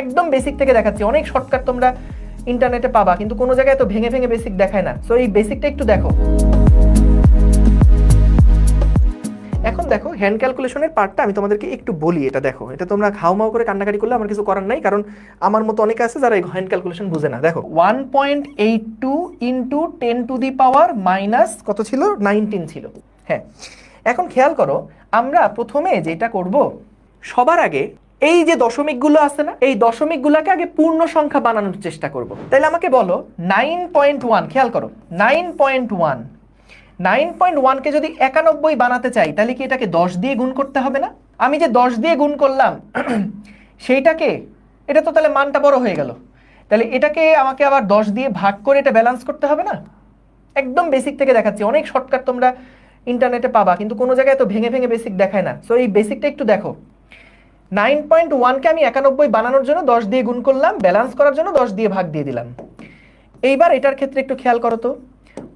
একদম বেসিক থেকে দেখাচ্ছি। অনেক শর্টকাট তোমরা ইন্টারনেটে পাবা, কিন্তু কোনো জায়গায় তো ভেঙে ভেঙে বেসিক দেখায় না। সো এই বেসিকটা একটু দেখো। এখন দেখো হ্যান্ড ক্যালকুলেশনের পার্টটা আমি তোমাদেরকে একটু বলি, এটা দেখো। এটা তোমরা খাওমাও করে কান্নাকাটি করলে আমার কিছু করার নাই, কারণ আমার মতো অনেকে আছে যারা এই হ্যান্ড ক্যালকুলেশন বুঝে না। দেখো one point eight two into ten to the power minus কত ছিল? নাইনটিন ছিল। হ্যাঁ এখন খেয়াল করো, আমরা প্রথমে যেটা করব, সবার আগে এই যে দশমিকগুলো আছে না, এই দশমিকগুলোকে আগে পূর্ণ সংখ্যা বানানোর চেষ্টা করব। তাহলে আমাকে বলো নাইন পয়েন্ট ওয়ান খেয়াল করো nine point one nine point ওয়ানকে যদি একানব্বই বানাতে চাই, তাহলে কি এটাকে দশ দিয়ে গুণ করতে হবে না? আমি যে দশ দিয়ে গুণ করলাম, সেইটাকে, এটা তো তাহলে মানটা বড় হয়ে গেল। তাহলে এটাকে আমাকে আবার দশ দিয়ে ভাগ করে এটা ব্যালেন্স করতে হবে না? একদম বেসিক থেকে দেখাচ্ছি, অনেক শর্টকাট তোমরা ইন্টারনেটে পাবা, কিন্তু কোনো জায়গায় তো ভেঙে ভেঙে বেসিক দেখায় না। সো এই বেসিকটা একটু দেখো। নাইন পয়েন্ট ওয়ানকে আমি একানব্বই বানানোর জন্য দশ দিয়ে গুণ করলাম ব্যালেন্স করার জন্য দশ দিয়ে ভাগ দিয়ে দিলাম। এইবার এটার ক্ষেত্রে একটু খেয়াল করো তো।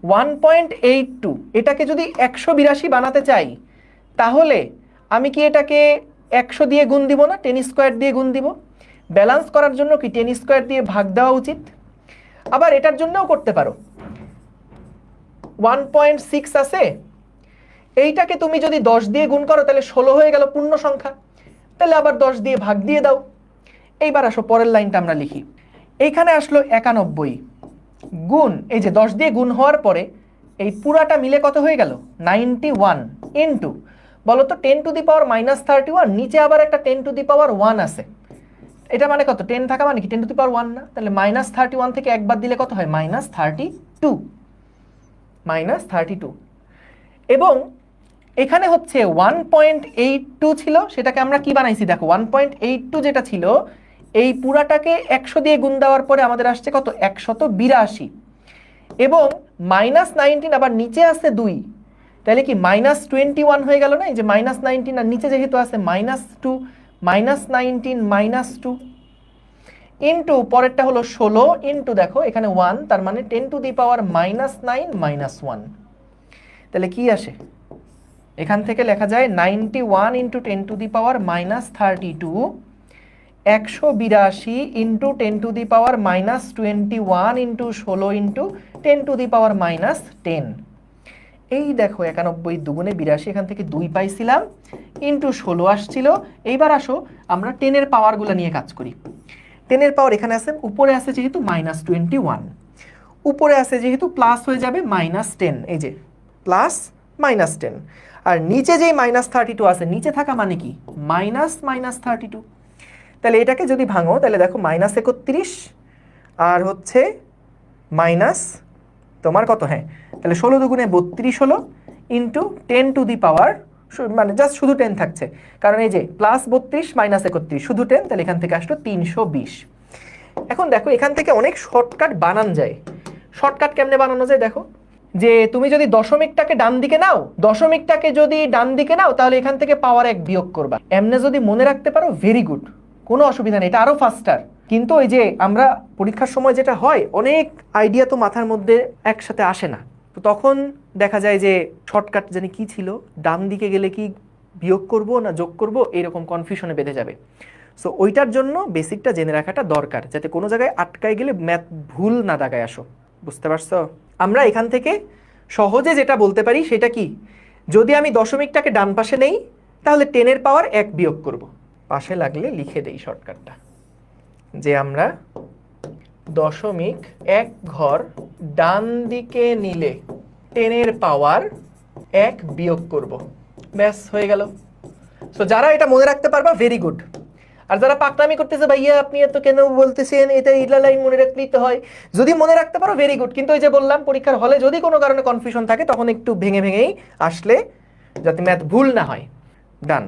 ওয়ান পয়েন্ট এইট টু, এটাকে যদি একশো বিরাশি বানাতে চাই, তাহলে আমি কি এটাকে একশো দিয়ে গুণ দিব না, টেন স্কোয়ার দিয়ে গুণ দিব? ব্যালেন্স করার জন্য কি টেন স্কোয়ার দিয়ে ভাগ দেওয়া উচিত? আবার এটার জন্যও করতে পারো। ওয়ান পয়েন্ট সিক্স আছে, এইটাকে তুমি যদি দশ দিয়ে গুণ করো, তাহলে ষোলো হয়ে গেল পূর্ণ সংখ্যা। তাহলে আবার দশ দিয়ে ভাগ দিয়ে দাও। এইবার আসো পরের লাইনটা আমরা লিখি। এইখানে আসলো একানব্বই। গুণ, এই যে দশ দিয়ে গুণ হওয়ার পরে এই পুরাটা মিলে কত হয়ে গেল? নাইনটি ওয়ান ইন্টু বলো তো ten to the power minus thirty one নিচে আবার একটা ten to the power one আছে। এটা মানে কত? টেন থাকা মানে কি? Ten to the power one না? তাহলে মাইনাস থার্টি ওয়ান থেকে একবার দিলে কত হয়? Minus thirty two minus thirty two এবং এখানে হচ্ছে ওয়ান পয়েন্ট এইট টু ছিল, সেটাকে আমরা কি বানাইছি দেখো ওয়ান পয়েন্ট এইট টু যেটা ছিল, এই পুরাটাকে একশো দিয়ে গুণ দেওয়ার পরে আমাদের আসছে কত? একশত বিরাশি। এবং মাইনাস নাইনটিন আবার নিচে আছে দুই। তাহলে কি মাইনাস টোয়েন্টি ওয়ান হয়ে গেল না? এই যে মাইনাস নাইনটিন আর নিচে যেহেতু আছে minus two minus nineteen minus two into পরেরটা হলো ষোলো ইন্টু দেখো, এখানে ওয়ান তার মানে ten to the power minus nine minus one তাহলে কি আসে? এখান থেকে লেখা যায় ninety one into ten to the power minus thirty two একশো বিরাশি into ten to the power minus twenty one into ষোলো into ten to the power minus ten এই দেখো একানব্বই দুগুণে বিরাশি, এখান থেকে দুই পাইছিলাম ইন্টু ষোলো আসছিল। এইবার আসো, আমরা টেনের পাওয়ারগুলো নিয়ে কাজ করি। টেনের পাওয়ার এখানে আছে, উপরে আছে যেহেতু মাইনাস টোয়েন্টি ওয়ান উপরে আছে যেহেতু প্লাস হয়ে যাবে মাইনাস টেন এই যে প্লাস মাইনাস টেন আর নিচে যেই মাইনাস থার্টি টু আছে, নিচে থাকা মানে কি? মাইনাস মাইনাস থার্টি টু তাহলে এটাকে যদি ভাঙো, তাহলে দেখো মাইনাস একত্রিশ, আর হচ্ছে মাইনাস তোমার কত? হ্যাঁ তাহলে ষোলো দুগুণে বত্রিশ হলো into ten to the power মানে জাস্ট শুধু টেন থাকছে। কারণ এই যে প্লাস বত্রিশ মাইনাস একত্রিশ, শুধু টেন তাহলে এখান থেকে আসলো তিনশো বিশ। এখন দেখো এখান থেকে অনেক শর্টকাট বানান যায়। শর্টকাট কেমনে বানানো যায় দেখো? যে তুমি যদি দশমিকটাকে ডান দিকে নাও, দশমিকটাকে যদি ডান দিকে নাও, তাহলে এখান থেকে পাওয়ার এক বিয়োগ করবা। এমনে যদি মনে রাখতে পারো ভেরি গুড কোনো অসুবিধা নেই, এটা আরও ফাস্টার কিন্তু ওই যে আমরা পরীক্ষার সময় যেটা হয়, অনেক আইডিয়া তো মাথার মধ্যে একসাথে আসে না। তো তখন দেখা যায় যে শর্টকাট জানি কি ছিল, ডান দিকে গেলে কি বিয়োগ করব না যোগ করব, এরকম কনফিউশনে বেঁধে যাবে। সো ওইটার জন্য বেসিকটা জেনে রাখাটা দরকার, যাতে কোনো জায়গায় আটকায় গেলে ম্যাথ ভুল না দাগায় আসো। বুঝতে পারছ? আমরা এখান থেকে সহজে যেটা বলতে পারি সেটা কি? যদি আমি দশমিকটাকে ডান পাশে নেই, তাহলে টেনের পাওয়ার এক বিয়োগ করব। পাশে লাগলে লিখে দেই শর্টকাটটা। যে আমরা দশমিক এক ঘর ডান দিকে নিলে টেনের পাওয়ার এক বিয়োগ করব। ব্যাস, হয়ে গেল। সো যারা এটা মনে রাখতে পারবা ভেরি গুড আর যারা পাকনামি করতেছে, ভাইয়া, আপনি এত কেন বলতেছেন? এটা ইলা লাইন মনে রাখলেই তো হয়। যদি মনে রাখতে পারো ভেরি গুড কিন্তু ওই যে বললাম, পরীক্ষার হলে যদি কোনো কারণে কনফিউশন থাকে, তখন একটু ভেঙে ভেঙেই আসলে যাতে ম্যাথ ভুল না হয়। ডান